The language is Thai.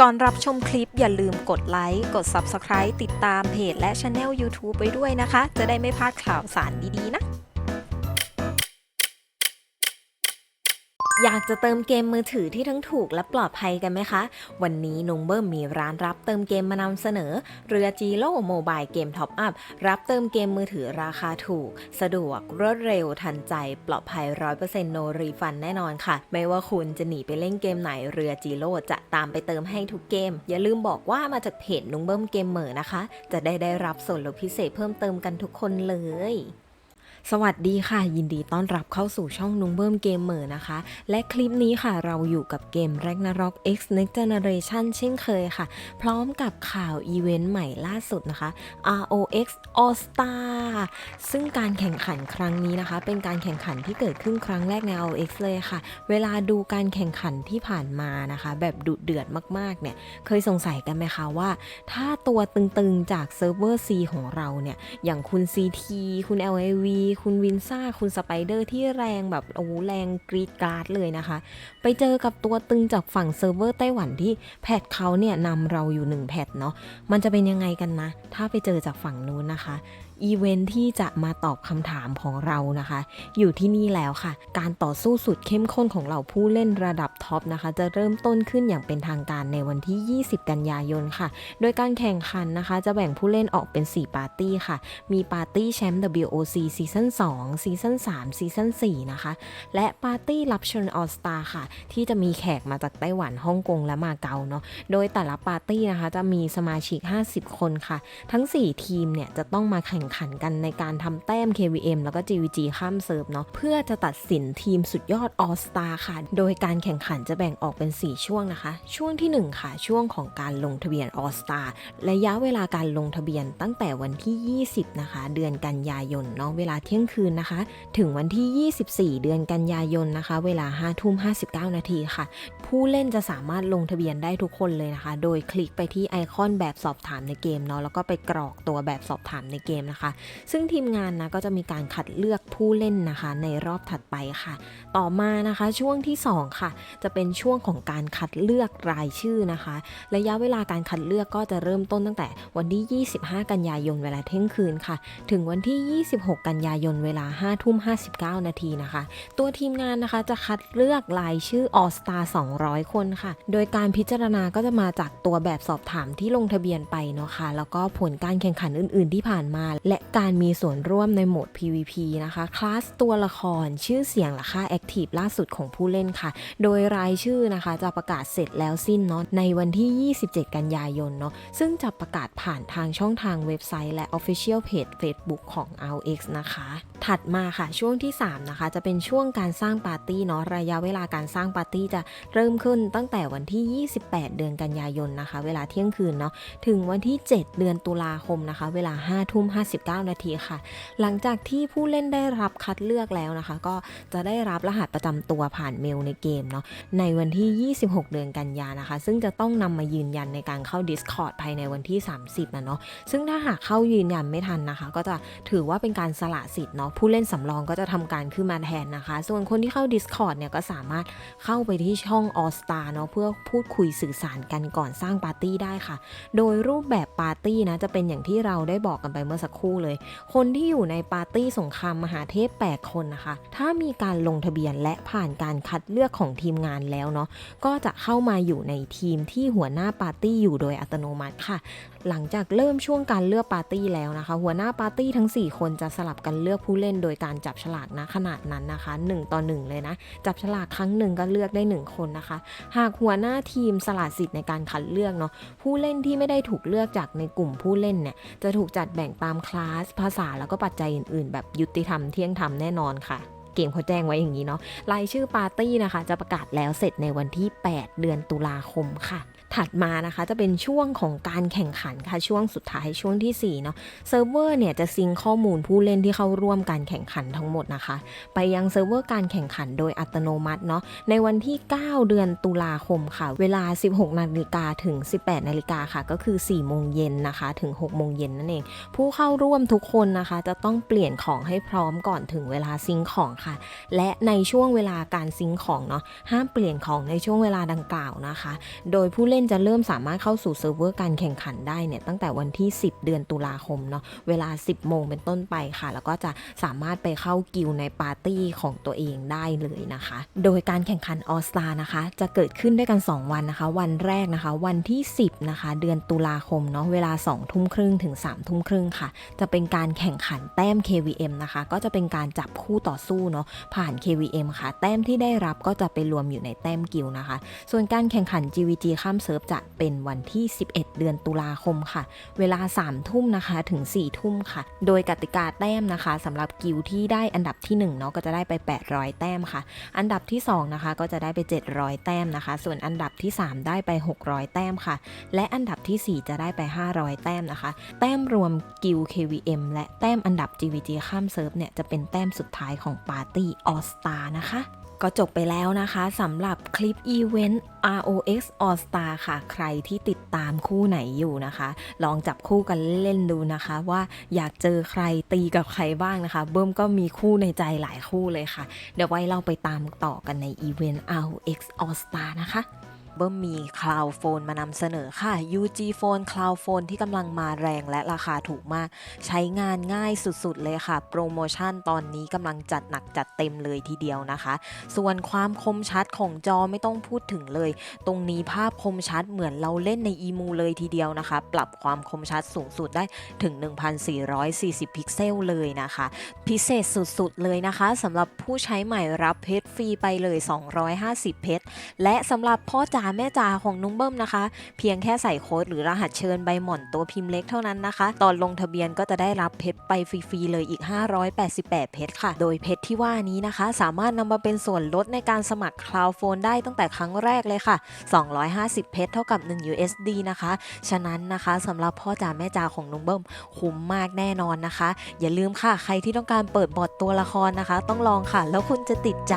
ก่อนรับชมคลิปอย่าลืมกดไลค์ กด Subscribe ติดตามเพจและช anel YouTube ไปด้วยนะคะ จะได้ไม่พลาดข่าวสารดีๆนะ อยากจะเติมเกมมือถือที่ทั้งถูกและปลอดภัยกันไหมคะ วันนี้นุงเบิ้มมีร้านรับเติมเกมมานำเสนอ เรือจีโร่โมบายเกมท็อปอัพรับเติมเกมมือถือราคาถูก สะดวกรวดเร็วทันใจ ปลอดภัย 100%โนรีฟันแน่นอนค่ะ ไม่ว่าคุณจะหนีไปเล่นเกมไหนเรือจีโร่จะตามไปเติมให้ทุกเกม อย่าลืมบอกว่ามาจากเพจนุงเบิ้มเกมเหมอนะคะ จะได้ได้รับส่วนลดพิเศษเพิ่มเติมกันทุกคนเลย สวัสดีค่ะ ยินดีต้อนรับเข้าสู่ช่องนุงเบิ้มเกมเมอร์นะคะ และคลิปนี้ค่ะเราอยู่กับเกม Ragnarok X Next Generation เช่นเคยค่ะ พร้อมกับข่าวอีเวนต์ใหม่ล่าสุดนะคะ ROX All Star ซึ่งการแข่งขันครั้งนี้นะคะ เป็นการแข่งขันที่เกิดขึ้นครั้งแรกใน ROX เลยค่ะ เวลาดูการแข่งขันที่ผ่านมานะคะ แบบดุเดือดมากๆเนี่ยเคยสงสัยกันไหมคะว่า ถ้าตัวตึงๆจากเซิร์ฟเวอร์ C ของเราเนี่ยอย่างคุณ CT คุณ LAV คุณวินซ่า คุณสไปเดอร์ที่แรงแบบโอ้โหแรงกรีดกราดเลยนะคะ ไปเจอกับตัวตึงจากฝั่งเซิร์ฟเวอร์ไต้หวันที่แพทเขาเนี่ยนำเราอยู่ 1 แพทเนาะ มันจะเป็นยังไงกันนะ ถ้าไปเจอจากฝั่งนู้นนะคะ อีเวนท์ที่จะมาตอบคำถามของเรานะคะ อยู่ที่นี่แล้วค่ะ การต่อสู้สุดเข้มข้นของเราผู้เล่นระดับท็อปนะคะ จะเริ่มต้นขึ้นอย่างเป็นทางการในวันที่ 20 กันยายนค่ะ โดยการแข่งขันนะคะ จะแบ่งผู้เล่นออกเป็น 4 ปาร์ตี้ค่ะ มีปาร์ตี้แชมป์ WOC ซีซั่น2ซีซั่น3ซีซั่น4นะคะ และปาร์ตี้รับเชิญออสตาค่ะ ที่จะมีแขกมาจากไต้หวันฮ่องกงและมาเก๊าเนาะโดยแต่ละปาร์ตี้นะคะจะมีสมาชิก 50 คนค่ะ ทั้ง 4 ทีมเนี่ยจะต้องมาแข่งขันกันในการทำแต้ม KVM แล้วก็ GVG ข้ามเซิร์ฟเนาะเพื่อจะตัดสินทีมสุดยอด All Star ค่ะ โดยการแข่งขันจะแบ่งออกเป็น 4 ช่วงนะคะ ช่วงทีหนึ่1 ค่ะ ช่วงของการลงทะเบียน All Star ระยะเวลาการลงทะเบียนตั้งแต่วันที่ 20 นะคะ เดือนกันยายนเนาะเวลาเที่ยงคืนนะคะ ถึงวันที่ 24 เดือนกันยายนนะคะ เวลา5ทุ่ม59 นาทีค่ะ ผู้เล่นจะสามารถลงทะเบียนได้ทุกคนเลยนะคะ โดยคลิกไปที่ไอคอนแบบสอบถามในเกมเนาะแล้วก็ไปกรอกตัวแบบสอบถามในเกมนะคะซึ่งทีมงานนะก็จะมีการคัดเลือกผู้เล่นนะคะ ในรอบถัดไปค่ะ ต่อมานะคะช่วงที่ 2 ค่ะ จะเป็นช่วงของการคัดเลือกรายชื่อนะคะ ระยะเวลาการคัดเลือกก็จะเริ่มต้นตั้งแต่วันที่ 25 กันยายนเวลาเที่ยงคืนค่ะ ถึงวันที่ 26 กันยายนเวลา5ทุ่ม59 นาทีนะคะ ตัวทีมงานนะคะจะคัดเลือกรายชื่อ All Star 200 คนค่ะ โดยการพิจารณาก็จะมาจากตัวแบบสอบถามที่ลงทะเบียนไปเนาะค่ะ แล้วก็ผลการแข่งขันอื่น ๆ ที่ผ่านมาและการมีส่วนร่วมในโหมด PVP นะคะ คลาสตัวละครชื่อเสียงและค่าแอคทีฟล่าสุดของผู้เล่นค่ะ โดยรายชื่อนะคะจะประกาศเสร็จแล้วสิ้นเนาะในวันที่ 27 กันยายนเนาะซึ่งจะประกาศผ่านทางช่องทางเว็บไซต์และ Official Page Facebook ของ RX นะคะ ถัดมาค่ะช่วงที่ 3 นะคะ จะเป็นช่วงการสร้างปาร์ตี้เนาะระยะเวลาการสร้างปาร์ตี้จะเริ่มขึ้นตั้งแต่วันที่ 28 เดือนกันยายนนะคะ เวลาเที่ยงคืนเนาะถึงวันที่ 7 เดือนตุลาคมนะคะ เวลา5ทุ่ม59นาทีค่ะ หลังจากที่ผู้เล่นได้รับคัดเลือกแล้วนะคะ ก็จะได้รับรหัสประจำตัวผ่านเมลในเกมเนาะในวันที่ 26 เดือนกันยานะคะ ซึ่งจะต้องนำมายืนยันในการเข้า Discord ภายในวันที่ 30นะเนาะซึ่งถ้าหากเข้ายืนยันไม่ทันนะคะ ก็จะถือว่าเป็นการสละสิทธิ์เนาะผู้เล่นสำรองก็จะทำการขึ้นมาแทนนะคะ ส่วนคนที่เข้า Discord เนี่ยก็สามารถเข้าไปที่ช่อง All Star เนาะเพื่อพูดคุยสื่อสารกันก่อนสร้างปาร์ตี้ได้ค่ะ โดยรูปแบบปาร์ตี้นะจะเป็นอย่างที่เราได้บอกกันไปเมื่อสักครู่เลย คนที่อยู่ในปาร์ตี้สงครามมหาเทพ 8 คนนะคะ ถ้ามีการลงทะเบียนและผ่านการคัดเลือกของทีมงานแล้วเนาะก็จะเข้ามาอยู่ในทีมที่หัวหน้าปาร์ตี้อยู่โดยอัตโนมัติค่ะ หลังจากเริ่มช่วงการเลือกปาร์ตี้แล้วนะคะ หัวหน้าปาร์ตี้ทั้ง 4 คนจะสลับกันเลือกผู้เล่นโดยการจับฉลากนะขนาดนั้นนะคะ 1 ต่อ 1 เลยนะ จับฉลากครั้งหนึ่งก็เลือกได้ 1 คนนะคะ หากหัวหน้าทีมสละสิทธิ์ในการคัดเลือกเนาะผู้เล่นที่ไม่ได้ถูกเลือกจากในกลุ่มผู้เล่นเนี่ยจะถูกจัดแบ่งตามคลาส ภาษาแล้วก็ปัจจัยอื่น ๆ แบบยุติธรรมเที่ยงธรรมแน่นอนค่ะ เกมเขาแจ้งไว้อย่างนี้เนาะรายชื่อปาร์ตี้นะคะ จะประกาศแล้วเสร็จในวันที่ 8 เดือนตุลาคมค่ะ ถัดมานะคะจะเป็นช่วงของการแข่งขันค่ะช่วงสุดท้ายช่วงทีสี่4เนาะเซิร์ฟเวอร์เนี่ยจะซิงข้อมูลผู้เล่นที่เข้าร่วมการแข่งขันทั้งหมดนะคะ ไปยังเซิร์ฟเวอร์การแข่งขันโดยอัตโนมัติเนาะในวันที่ 9 เดือนตุลาคมค่ะ เวลา 16นาฬิกาถึง 18นาฬิกาค่ะ ก็คือ4โมงเย็นนะคะถึง6โมงเย็นนั่นเอง ผู้เข้าร่วมทุกคนนะคะ จะต้องเปลี่ยนของให้พร้อมก่อนถึงเวลาซิงของค่ะ และในช่วงเวลาการซิงของเนาะห้ามเปลี่ยนของในช่วงเวลาดังกล่าวนะคะ โดยผู้เล่นจะเริ่มสามารถเข้าสู่เซิร์ฟเวอร์การแข่งขันได้เนี่ยตั้งแต่วันที่ 10 เดือนตุลาคมเนาะเวลา 10 โมงเป็นต้นไปค่ะ แล้วก็จะสามารถไปเข้ากิลในปาร์ตี้ของตัวเองได้เลยนะคะ โดยการแข่งขันออสตานะคะ จะเกิดขึ้นด้วยกัน 2 วันนะคะ วันแรกนะคะ วันที่ 10 นะคะ เดือนตุลาคมเนาะเวลา 2 ทุ่มครึ่งถึง 3 ทุ่มครึ่งค่ะ จะเป็นการแข่งขันแต้ม KVM นะคะ ก็จะเป็นการจับคู่ต่อสู้เนาะผ่าน KVM ค่ะ แต้มที่ได้รับก็จะไปรวมอยู่ในแต้มกิลนะคะ ส่วนการแข่งขัน GVG ข้ามเซิร์ฟจะเป็นวันที่ 11 เดือนตุลาคมค่ะ เวลา 3 ทุ่มนะคะถึง 4 ทุ่มค่ะ โดยกติกาแต้มนะคะสำหรับกิลที่ได้อันดับที่1เนาะก็จะได้ไป 800 แต้มค่ะ อันดับที่ 2 นะคะก็จะได้ไป 700 แต้มนะคะ ส่วนอันดับที่ 3 ได้ไป 600 แต้มค่ะ และอันดับทีสี่4 จะได้ไป 500 แต้มนะคะ แต้มรวมกิล KVM และแต้มอันดับ GVG ข้ามเซิร์ฟเนี่ยจะเป็นแต้มสุดท้ายของปาร์ตี้ออสตานะคะ ก็จบไปแล้วนะคะสำหรับคลิปอีเวนต์ ROX All Star ค่ะ ใครที่ติดตามคู่ไหนอยู่นะคะ ลองจับคู่กันเล่นดูนะคะ ว่าอยากเจอใครตีกับใครบ้างนะคะ เบิ้มก็มีคู่ในใจหลายคู่เลยค่ะ เดี๋ยวไว้เราไปตามต่อกันในอีเวนต์ ROX All Star นะคะ เบิ้มมี Cloud Phone มานำเสนอค่ะ UG Phone Cloud Phone ที่กำลังมาแรงและราคาถูกมาก ใช้งานง่ายสุดๆเลยค่ะ โปรโมชั่นตอนนี้กำลังจัดหนักจัดเต็มเลยทีเดียวนะคะ ส่วนความคมชัดของจอไม่ต้องพูดถึงเลย ตรงนี้ภาพคมชัดเหมือนเราเล่นในอีมูเลยทีเดียวนะคะ ปรับความคมชัดสูงสุดได้ถึง 1440 พิกเซลเลยนะคะ พิเศษสุดๆเลยนะคะสำหรับผู้ใช้ใหม่รับเพชรฟรีไปเลย 250 เพชรและสำหรับพ่อจ๋าาแม่จ๋าของนุ้งเบิ้มนะคะ เพียงแค่ใส่โค้ดหรือรหัสเชิญใบหม่อนตัวพิมพ์เล็กเท่านั้นนะคะ ตอนลงทะเบียนก็จะได้รับเพชรไปฟรีๆเลยอีก 588 เพชรค่ะ โดยเพชรที่ว่านี้นะคะ สามารถนำมาเป็นส่วนลดในการสมัคร Cloud Phone ได้ตั้งแต่ครั้งแรกเลยค่ะ 250 เพชรเท่ากับ 1 USD นะคะ ฉะนั้นนะคะสำหรับพ่อจ๋าแม่จ๋าของนุ้งเบิ้มคุ้มมากแน่นอนนะคะ อย่าลืมค่ะใครที่ต้องการเปิดบอดตัวละครนะคะ ต้องลองค่ะ แล้วคุณจะติดใจ